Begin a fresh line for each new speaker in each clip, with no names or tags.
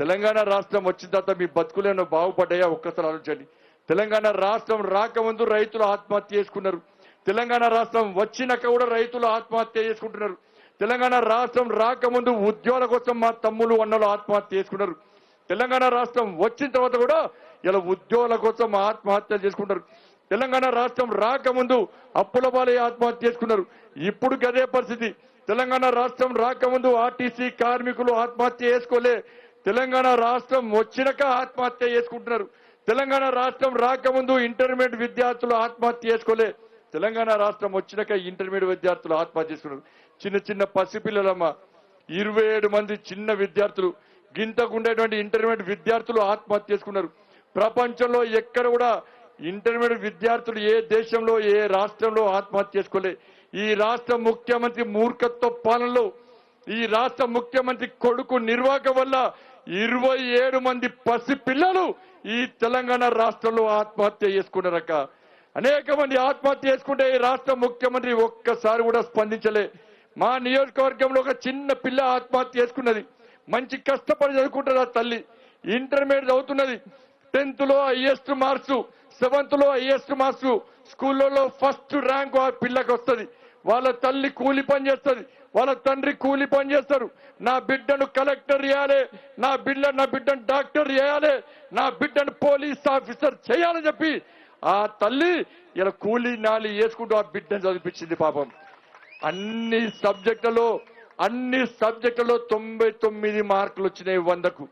తెలంగాణ రాష్ట్రం వచ్చిన తర్వాత మీ బతుకులను బాగుపడ్డాయా? ఒక్కసారి ఆలోచించండి. తెలంగాణ రాష్ట్రం రాకముందు రైతులు ఆత్మహత్య చేసుకున్నారు. తెలంగాణ రాష్ట్రం వచ్చినాక కూడా రైతులు ఆత్మహత్య చేసుకుంటున్నారు. తెలంగాణ రాష్ట్రం రాకముందు ఉద్యోగాల కోసం మా తమ్ములు అన్నలు ఆత్మహత్య చేసుకున్నారు. తెలంగాణ రాష్ట్రం వచ్చిన తర్వాత కూడా ఇలా ఉద్యోగాల కోసం ఆత్మహత్యలు చేసుకుంటారు తెలంగాణ రాష్ట్రం రాకముందు అప్పుల పాలై ఆత్మహత్య చేసుకున్నారు. ఇప్పుడు గదే పరిస్థితి. తెలంగాణ రాష్ట్రం రాకముందు ఆర్టీసీ కార్మికులు ఆత్మహత్య చేసుకోలే. తెలంగాణ రాష్ట్రం వచ్చినాక ఆత్మహత్య చేసుకుంటున్నారు. తెలంగాణ రాష్ట్రం రాకముందు ఇంటర్మీడియట్ విద్యార్థులు ఆత్మహత్య చేసుకోలే. తెలంగాణ రాష్ట్రం వచ్చినాక ఇంటర్మీడియట్ విద్యార్థులు ఆత్మహత్య చేసుకున్నారు. చిన్న చిన్న పసిపిల్లలమ్మ ఇరవై ఏడు మంది చిన్న విద్యార్థులు గింతకుండేటువంటి ఇంటర్మీడియట్ విద్యార్థులు ఆత్మహత్య చేసుకున్నారు. ప్రపంచంలో ఎక్కడ కూడా ఇంటర్మీడియట్ విద్యార్థులు ఏ దేశంలో ఏ రాష్ట్రంలో ఆత్మహత్య చేసుకోలే. ఈ రాష్ట్ర ముఖ్యమంత్రి మూర్ఖత్వ పాలనలో ఈ రాష్ట్ర ముఖ్యమంత్రి కొడుకు నిర్వాహక వల్ల ఇరవై ఏడు మంది పసి పిల్లలు ఈ తెలంగాణ రాష్ట్రంలో ఆత్మహత్య చేసుకున్నారక్క. అనేక మంది ఆత్మహత్య చేసుకుంటే ఈ రాష్ట్ర ముఖ్యమంత్రి ఒక్కసారి కూడా స్పందించలే. మా నియోజకవర్గంలో ఒక చిన్న పిల్ల ఆత్మహత్య చేసుకున్నది. మంచి కష్టపడి చదువుకుంటారు ఆ తల్లి. ఇంటర్మీడియట్ చదువుతున్నది. టెన్త్లో హైయెస్ట్ మార్క్స్ సెవెంత్లో హైయెస్ట్ మార్క్స్ స్కూళ్ళలో ఫస్ట్ ర్యాంక్ ఆ పిల్లకి వస్తుంది. వాళ్ళ తల్లి కూలి పని చేస్తుంది. వాళ్ళ తండ్రి కూలి పని చేస్తారు. నా బిడ్డను కలెక్టర్ చేయాలి. నా బిడ్డ నా బిడ్డను డాక్టర్ చేయాలి. నా బిడ్డను పోలీస్ ఆఫీసర్ చేయాలని చెప్పి ఆ తల్లి ఇలా కూలి నాలి వేసుకుంటూ ఆ బిడ్డను చదివించింది పాపం. అన్ని సబ్జెక్టులలో అన్ని సబ్జెక్టులలో తొంభై తొమ్మిది మార్కులు వచ్చినాయి వందకు.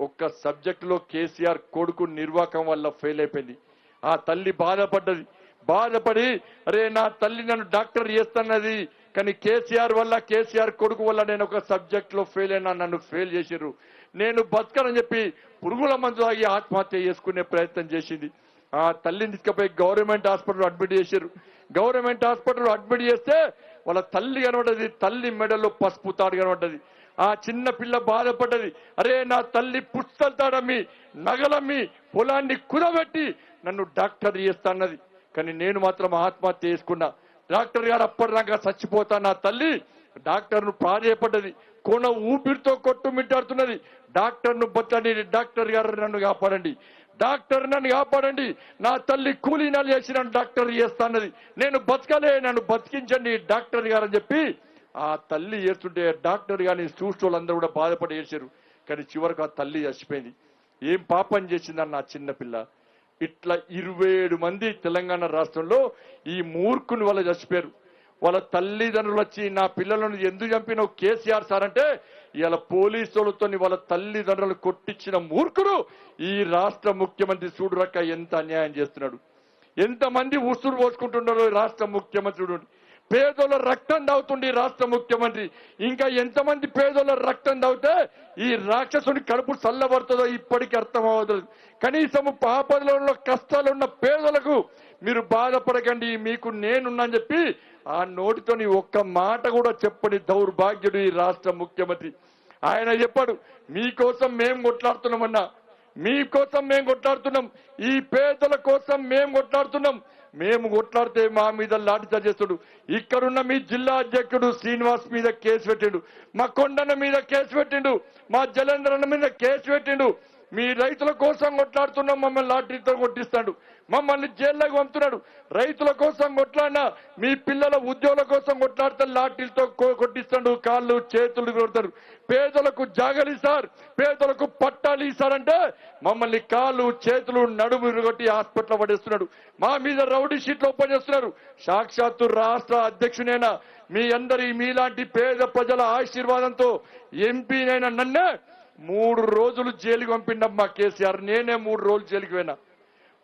ఒక్క సబ్జెక్టులో కేసీఆర్ కొడుకు నిర్వాహకం వల్ల ఫెయిల్ అయిపోయింది. ఆ తల్లి బాధపడ్డది. బాధపడి అరే నా తల్లి నన్ను డాక్టర్ చేస్తున్నది. కానీ కేసీఆర్ వల్ల కేసీఆర్ కొడుకు వల్ల నేను ఒక సబ్జెక్ట్లో ఫెయిల్ అయినా నన్ను ఫెయిల్ చేసిర్రు. నేను బతకనని చెప్పి పురుగుల మందు తాగి ఆత్మహత్య చేసుకునే ప్రయత్నం చేసింది. ఆ తల్లిని తీసుకుపోయి గవర్నమెంట్ హాస్పిటల్ అడ్మిట్ చేశారు గవర్నమెంట్ హాస్పిటల్ అడ్మిట్ చేస్తే వాళ్ళ తల్లి కనబడ్డది తల్లి మెడలో పసుపు తాడు కనబడ్డది. ఆ చిన్న పిల్ల బాధపడ్డది. అరే నా తల్లి పుస్తలు తాడమ్మి నగలమ్మి పొలాన్ని కుదబెట్టి నన్ను డాక్టర్ చేస్తాన్నది కానీ నేను మాత్రం ఆత్మహత్య చేసుకున్నా. డాక్టర్ గారు అప్పటిదాకా చచ్చిపోతా నా తల్లి డాక్టర్ను ప్రాధేయపడ్డది కొన ఊపిరితో కొట్టుమిట్టాడుతున్నది డాక్టర్ను బట్టండి డాక్టర్ గారు నన్ను కాపాడండి. డాక్టర్ నన్ను కాపాడండి. నా తల్లి కూలీ చేసి నన్ను డాక్టర్ చేస్తాన్నది. నేను బతకలే నన్ను బతికించండి డాక్టర్ గారు అని చెప్పి ఆ తల్లి చేస్తుంటే డాక్టర్ గారిని చూసిన వాళ్ళందరూ కూడా బాధపడి చేశారు కానీ చివరకు ఆ తల్లి చచ్చిపోయింది. ఏం పాపం చేసిందని నా చిన్నపిల్ల ఇట్లా ఇరవై ఏడు మంది తెలంగాణ రాష్ట్రంలో ఈ మూర్ఖుని వల్ల చచ్చిపోయారు. వాళ్ళ తల్లిదండ్రులు వచ్చి నా పిల్లలను ఎందుకు చంపినావు? కేసీఆర్ సార్ అంటే ఇవాళ పోలీసులతో వాళ్ళ తల్లిదండ్రులు కొట్టించిన మూర్ఖుడు ఈ రాష్ట్ర ముఖ్యమంత్రి చూడురక్క ఎంత అన్యాయం చేస్తున్నాడు. ఎంతమంది ఉసురు పోసుకుంటున్నారో రాష్ట్ర ముఖ్యమంత్రి చూడండి పేదోళ్ళ రక్తం దావుతుంది ఈ రాష్ట్ర ముఖ్యమంత్రి. ఇంకా ఎంతమంది పేదోళ్ళ రక్తం దాగితే ఈ రాక్షసుని కడుపు చల్లబడుతుందో ఇప్పటికీ అర్థం అవ్వదు కనీసం పాపదలో కష్టాలు ఉన్న పేదలకు మీరు బాధపడకండి మీకు నేనున్నాని చెప్పి ఆ నోటితోని ఒక్క మాట కూడా చెప్పని దౌర్భాగ్యుడు ఈ రాష్ట్ర ముఖ్యమంత్రి. ఆయన చెప్పాడు మీకోసం మేము కొట్లాడుతున్నామన్నా మీకోసం మేము కొట్లాడుతున్నాం ఈ పేదల కోసం మేము కొట్లాడుతున్నాం మేము కొట్లాడితే మా మీద లాఠీ చేస్తాడు. ఇక్కడున్న మీ జిల్లా అధ్యక్షుడు శ్రీనివాస్ మీద కేసు పెట్టిండు. మా కొండన్న మీద కేసు పెట్టిండు. మా జలేంద్రన్న మీద కేసు పెట్టిండు. మీ రైతుల కోసం కొట్లాడుతున్నాం మమ్మల్ని లాఠీతో కొట్టిస్తాడు. మమ్మల్ని జైల్లోకి పంపుతున్నాడు. రైతుల కోసం కొట్లాడినా మీ పిల్లల ఉద్యోగుల కోసం కొట్లాడితే లాఠీలతో కొట్టిస్తాడు కాళ్ళు చేతులు కొడతారు పేదలకు జాగలి సార్ పేదలకు పట్టాలి సార్ అంటే మమ్మల్ని కాళ్ళు చేతులు నడుము కొట్టి హాస్పిటల్ పడేస్తున్నాడు. మా మీద రౌడీ షీట్లు ఓపెన్ చేస్తున్నారు. సాక్షాత్తు రాష్ట్ర అధ్యక్షునైనా మీ అందరి మీలాంటి పేద ప్రజల ఆశీర్వాదంతో ఎంపీనైనా నన్నే మూడు రోజులు జైలుకి పంపిండమ్మా కేసీఆర్. నేనే మూడు రోజులు జైలుకి పోయినా.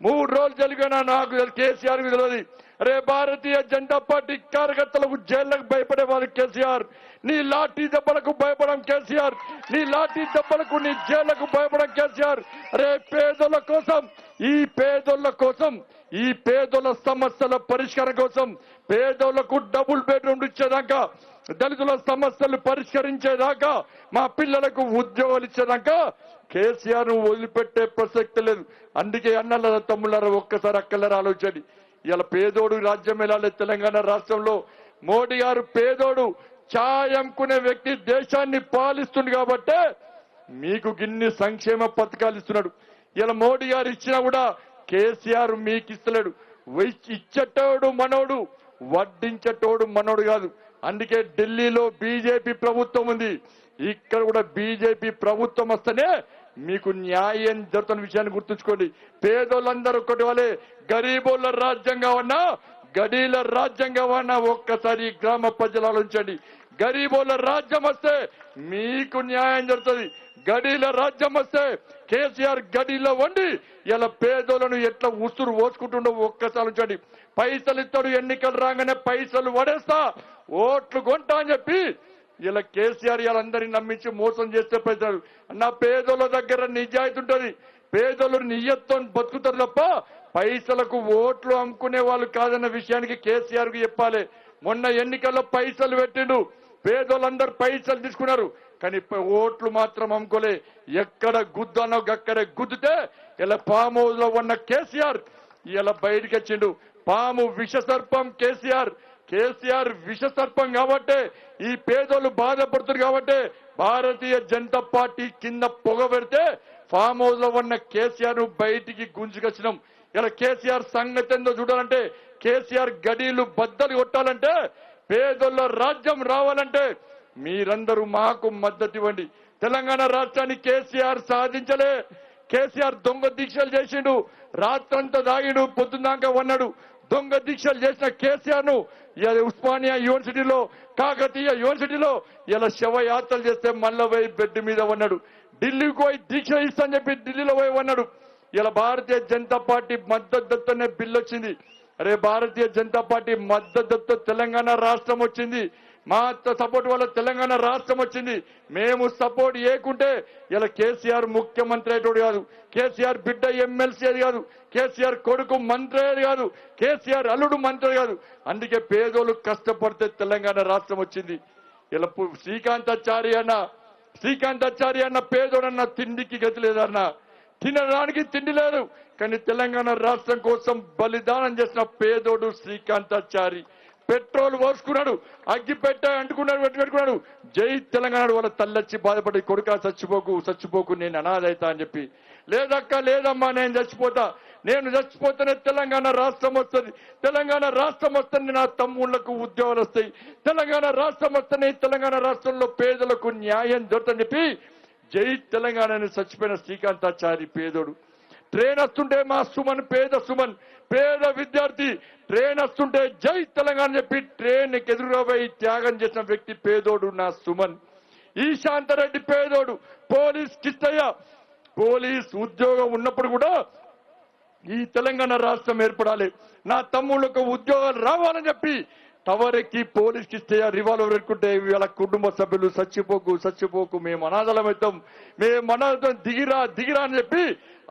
మూడు రోజులు జరిగినా నాకు తెలు- కేసీఆర్ తెలియదు. రే భారతీయ జనతా పార్టీ కార్యకర్తలకు జైళ్ళకు భయపడే వాళ్ళు కేసీఆర్. నీ లాఠీ దెబ్బలకు భయపడం కేసీఆర్. నీ లాఠీ దెబ్బలకు నీ జైళ్ళకు భయపడం కేసీఆర్. రే పేదల కోసం ఈ పేదోళ్ళ కోసం ఈ పేదోళ్ళ సమస్యల పరిష్కారం కోసం పేదోళ్ళకు డబుల్ బెడ్రూమ్ ఇచ్చేదాకా దళితుల సమస్యలు పరిష్కరించేదాకా మా పిల్లలకు ఉద్యోగాలు ఇచ్చేదాకా కేసీఆర్ను వదిలిపెట్టే ప్రసక్తి లేదు. అందుకే అన్నల తమ్ముళ్ళారా ఒక్కసారి అక్కలరా ఆలోచన ఇలా పేదోడు రాజ్యం వెళ్ళాలి తెలంగాణ రాష్ట్రంలో. మోడీ గారు పేదోడు ఛాయ్ వ్యక్తి దేశాన్ని పాలిస్తుంది కాబట్టే మీకు గిన్ని సంక్షేమ పథకాలు ఇస్తున్నాడు. ఇలా మోడీ గారు ఇచ్చినా కూడా కేసీఆర్ మీకు ఇస్తలేడు. ఇచ్చేటోడు మనోడు వడ్డించేటోడు మనోడు కాదు. అందుకే ఢిల్లీలో బీజేపీ ప్రభుత్వం ఉంది. ఇక్కడ కూడా బీజేపీ ప్రభుత్వం వస్తేనే మీకు న్యాయం జరుగుతున్న విషయాన్ని గుర్తుంచుకోండి. పేదోళ్ళందరూ ఒకటి వాళ్ళే గరీబోళ్ళ రాజ్యంగా ఉన్నా గడీల రాజ్యంగా ఉన్నా ఒక్కసారి గ్రామ ప్రజలు ఆలోచించండి. గరీబోళ్ళ రాజ్యం వస్తే మీకు న్యాయం జరుగుతుంది. గడీల రాజ్యం వస్తే కేసీఆర్ గడిలో వండి ఇలా పేదోళ్ళను ఎట్లా ఉసురు ఓసుకుంటుండో ఒక్కసారి ఉంచండి పైసలు ఇస్తాడు ఎన్నికలు రాగానే పైసలు పడేస్తా ఓట్లు కొంటా అని చెప్పి ఇలా కేసీఆర్ వాళ్ళందరినీ నమ్మించి మోసం చేస్తే పెడతారు. నా పేదోళ్ళ దగ్గర నిజాయితీ ఉంటుంది. పేదోళ్ళు నియత్వం బతుకుతారు తప్ప పైసలకు ఓట్లు అమ్ముకునే వాళ్ళు కాదన్న విషయానికి కేసీఆర్కు చెప్పాలి. మొన్న ఎన్నికల్లో పైసలు పెట్టిండు. పేదోళ్ళందరూ పైసలు తీసుకున్నారు. కానీ ఓట్లు మాత్రం అమ్ముకోలే. ఎక్కడ గుద్దనో అక్కడే గుద్దితే ఇలా పాము లో ఉన్న కేసీఆర్ ఇలా బయటికి వచ్చిండు. పాము విష సర్పం కేసీఆర్. కేసీఆర్ విష సర్పం కాబట్టే ఈ పేదోళ్ళు బాధపడుతున్నారు కాబట్టే భారతీయ జనతా పార్టీ కింద పొగ పెడితే ఫామ్ హౌస్లో ఉన్న కేసీఆర్ను బయటికి గుంజుకొచ్చినాం. ఇలా కేసీఆర్ సంగతి ఏందో చూడాలంటే కేసీఆర్ గడీలు బద్దలు కొట్టాలంటే పేదోళ్ళ రాజ్యం రావాలంటే మీరందరూ మాకు మద్దతు ఇవ్వండి. తెలంగాణ రాష్ట్రాన్ని కేసీఆర్ సాధించలే. కేసీఆర్ దొంగ దీక్షలు చేసిండు రాత్రంతా దాగిడు పొద్దున్నాక ఉన్నాడు దొంగ దీక్షలు చేసిన కేసీఆర్ను ఇలా ఉస్మానియా యూనివర్సిటీలో కాకతీయ యూనివర్సిటీలో ఇలా శవయాత్రలు చేస్తే మళ్ళా పోయి బెడ్ మీద ఉన్నాడు. ఢిల్లీకి పోయి దీక్ష ఇస్తాని చెప్పి ఢిల్లీలో పోయి ఉన్నాడు. ఇలా భారతీయ జనతా పార్టీ మద్దతుతోనే బిల్లు వచ్చింది. అరే భారతీయ జనతా పార్టీ మద్దతుతో తెలంగాణ రాష్ట్రం వచ్చింది. మా సపోర్ట్ వల్ల తెలంగాణ రాష్ట్రం వచ్చింది. మేము సపోర్ట్ చేయకుంటే ఇలా కేసీఆర్ ముఖ్యమంత్రి అయ్యేటోడు కాదు. కేసీఆర్ బిడ్డ ఎమ్మెల్సీ అది కాదు. కేసీఆర్ కొడుకు మంత్రి అది కాదు. కేసీఆర్ అల్లుడు మంత్రి కాదు. అందుకే పేదోళ్ళు కష్టపడితే తెలంగాణ రాష్ట్రం వచ్చింది. ఇలా శ్రీకాంతాచారి అన్న శ్రీకాంతాచారి అన్న పేదోడన్న తిండికి గతి లేదన్న తినడానికి తిండి లేదు. కానీ తెలంగాణ రాష్ట్రం కోసం బలిదానం చేసిన పేదోడు శ్రీకాంతాచారి. పెట్రోల్ పోసుకున్నాడు అగ్గి పెట్ట అంటుకున్నాడు పెట్టుకున్నాడు. జై తెలంగాణ వాళ్ళ తల్లొచ్చి బాధపడి కొడుక చచ్చిపోకు చచ్చిపోకు నేను అనాథైతా అని చెప్పి. లేదక్క లేదమ్మా నేను చచ్చిపోతా. నేను చచ్చిపోతేనే తెలంగాణ రాష్ట్రం వస్తుంది. తెలంగాణ రాష్ట్రం వస్తుంది నా తమ్ముళ్ళకు ఉద్యోగాలు వస్తాయి. తెలంగాణ రాష్ట్రం వస్తేనే తెలంగాణ రాష్ట్రంలో పేదలకు న్యాయం దొరుకుతుందని చెప్పి జై తెలంగాణ అని చచ్చిపోయిన శ్రీకాంతాచారి పేదోడు. ట్రైన్ వస్తుంటే మా సుమన్ పేద సుమన్ పేద విద్యార్థి. ట్రైన్ వస్తుంటే జై తెలంగాణ చెప్పి ట్రైన్ ఎదురుగాబోయి త్యాగం చేసిన వ్యక్తి పేదోడు నా సుమన్. ఈశాంతరెడ్డి పేదోడు పోలీస్ కిస్తయ్య పోలీస్ ఉద్యోగం ఉన్నప్పుడు కూడా ఈ తెలంగాణ రాష్ట్రం ఏర్పడాలి. నా తమ్ముళ్ళకు ఉద్యోగాలు రావాలని చెప్పి టవర్ ఎక్కి పోలీస్కి ఇస్తే రివాల్వర్ పెట్టుకుంటే వీళ్ళ కుటుంబ సభ్యులు చచ్చిపోకు చచ్చిపోకు మేము అనాథలమవుతాం మేము అనాథం. దిగిరా దిగిరా అని చెప్పి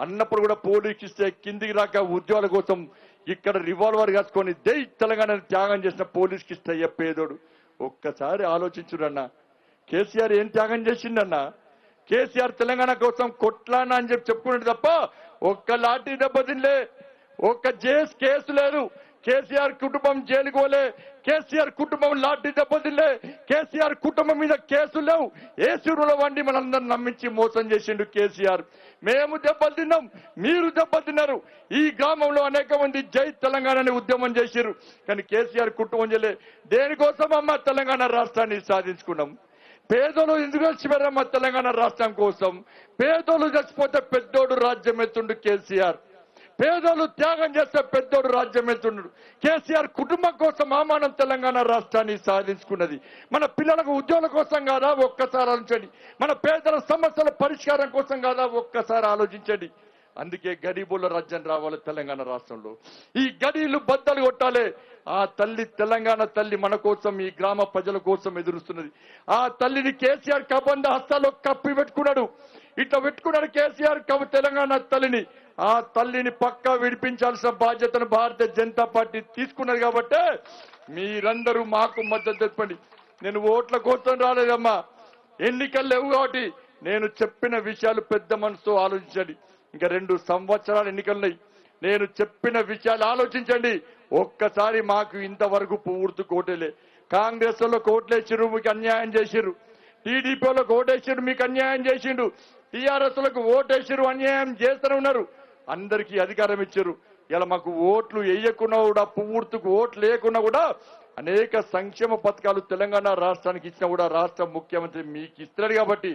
అన్నప్పుడు కూడా పోలీస్కి ఇస్తే కిందికి రాక ఉద్యోగాల కోసం ఇక్కడ రివాల్వర్ కాసుకొని దై తెలంగాణ త్యాగం చేసిన పోలీస్కి ఇస్తే పేదోడు. ఒక్కసారి ఆలోచించుడన్న కేసీఆర్ ఏం త్యాగం చేసిండన్న? కేసీఆర్ తెలంగాణ కోసం కొట్లానా అని చెప్పి చెప్పుకున్నాడు తప్ప ఒక్క లాఠీ దెబ్బ తినలే. ఒక్క జేస్ కేసు లేదు. కేసీఆర్ కుటుంబం జైలుకు పోలే కేసీఆర్ కుటుంబం లాఠీ దెబ్బతిల్లే కేసీఆర్ కుటుంబం మీద కేసులు లేవు. ఏసూరులో వండి మనందరం నమ్మించి మోసం చేసిండు కేసీఆర్. మేము దెబ్బలు తిన్నాం మీరు దెబ్బలు తిన్నారు. ఈ గ్రామంలో అనేక మంది జై తెలంగాణని ఉద్యమం చేశారు కానీ కేసీఆర్ కుటుంబం చేయలే. దేనికోసం అమ్మ తెలంగాణ రాష్ట్రాన్ని సాధించుకున్నాం? పేదలు ఎందుకు చచ్చిపోయారు తెలంగాణ రాష్ట్రం కోసం? పేదోళ్ళు చచ్చిపోతే పెద్దోడు రాజ్యం ఎత్తుండు కేసీఆర్. పేదోళ్ళు త్యాగం చేస్తే పెద్దోడు రాజ్యం ఎత్తుండు కేసీఆర్ కుటుంబం కోసం ఆమానం తెలంగాణ రాష్ట్రాన్ని సాధించుకున్నది. మన పిల్లలకు ఉద్యోగం కోసం కాదా? ఒక్కసారి ఆలోచించండి. మన పేదల సమస్యల పరిష్కారం కోసం కాదా? ఒక్కసారి ఆలోచించండి. అందుకే గరీబుల రాజ్యం రావాలి తెలంగాణ రాష్ట్రంలో. ఈ గడీలు బద్దలు కొట్టాలి. ఆ తల్లి తెలంగాణ తల్లి మన కోసం ఈ గ్రామ ప్రజల కోసం ఎదురుస్తున్నది. ఆ తల్లిని కేసీఆర్ కబంద హస్తాల్లో కప్పి పెట్టుకున్నాడు. ఇట్లా పెట్టుకున్నాడు కేసీఆర్ కబ తెలంగాణ తల్లిని. ఆ తల్లిని పక్కా విడిపించాల్సిన బాధ్యతను భారతీయ జనతా పార్టీ తీసుకున్నది కాబట్టి మీరందరూ మాకు మద్దతు చెప్పండి నేను ఓట్ల కోసం రాలేదమ్మా. ఎన్నికలు లేవు కాబట్టి నేను చెప్పిన విషయాలు పెద్ద మనసుతో ఆలోచించండి. ఇంకా రెండు సంవత్సరాలు ఎన్నికలున్నాయి నేను చెప్పిన విషయాలు ఆలోచించండి. ఒక్కసారి మాకు ఇంతవరకు పూర్తి కోటలే. కాంగ్రెస్లో కోట్లేసిరు మీకు అన్యాయం చేసిరు టీడీపీలకు ఓటేసిరు మీకు అన్యాయం చేసిండు. టీఆర్ఎస్లకు ఓటేసిరు అన్యాయం చేస్తూనే ఉన్నారు. అందరికీ అధికారం ఇచ్చారు. ఇలా మాకు ఓట్లు వేయకున్నా కూడా పువ్వుర్తుకు ఓట్లు వేయకున్నా కూడా అనేక సంక్షేమ పథకాలు తెలంగాణ రాష్ట్రానికి ఇచ్చినా కూడా రాష్ట్ర ముఖ్యమంత్రి మీకు ఇస్తున్నారు కాబట్టి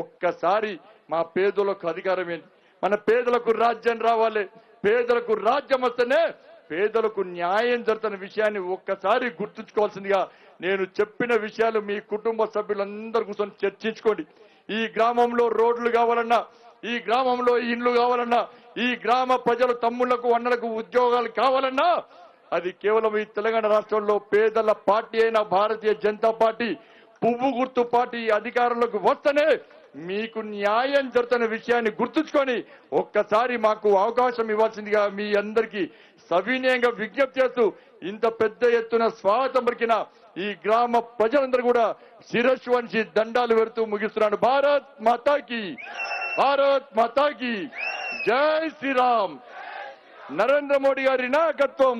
ఒక్కసారి మా పేదలకు అధికారం ఏంటి? మన పేదలకు రాజ్యం రావాలి. పేదలకు రాజ్యం వస్తేనే పేదలకు న్యాయం జరుగుతున్న విషయాన్ని ఒక్కసారి గుర్తుంచుకోవాల్సిందిగా నేను చెప్పిన విషయాలు మీ కుటుంబ సభ్యులందరూ కూర్చొని చర్చించుకోండి. ఈ గ్రామంలో రోడ్లు కావాలన్నా ఈ గ్రామంలో ఇండ్లు కావాలన్నా ఈ గ్రామ ప్రజలు తమ్ముళ్ళకు అన్నలకు ఉద్యోగాలు కావాలన్నా అది కేవలం ఈ తెలంగాణ రాష్ట్రంలో పేదల పార్టీ అయిన భారతీయ జనతా పార్టీ పువ్వు గుర్తు పార్టీ అధికారంలోకి వస్తేనే మీకు న్యాయం జరుగుతున్న విషయాన్ని గుర్తుంచుకొని ఒక్కసారి మాకు అవకాశం ఇవ్వాల్సిందిగా మీ అందరికీ సవినయంగా విజ్ఞప్తి చేస్తూ ఇంత పెద్ద ఎత్తున స్వాగతం పలికిన ఈ గ్రామ ప్రజలందరూ కూడా శిరస్సు వంచి దండాలు పెడుతూ ముగిస్తున్నాను. భారత్ మాతాకి! భారత్ మాతాకి! జై శ్రీరామ్. నరేంద్ర మోడీ గారి నాయకత్వం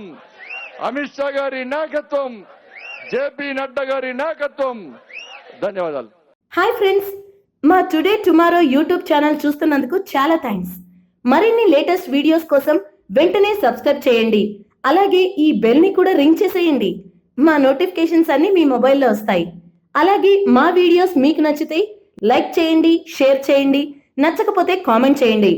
అమిత్ షా గారి నాయకత్వం జేపీ నడ్డా గారి నాయకత్వం. ధన్యవాదాలు.
హాయ్ ఫ్రెండ్స్ మా టుడే టుమారో యూట్యూబ్ ఛానల్ చూస్తున్నందుకు చాలా థ్యాంక్స్ మరిన్ని లేటెస్ట్ వీడియోస్ కోసం వెంటనే సబ్స్క్రైబ్ చేయండి. అలాగే ఈ బెల్ని కూడా రింగ్ చేసేయండి. మా నోటిఫికేషన్స్ అన్ని మీ మొబైల్లో వస్తాయి. అలాగే మా వీడియోస్ మీకు నచ్చితే లైక్ చేయండి షేర్ చేయండి నచ్చకపోతే కామెంట్ చేయండి.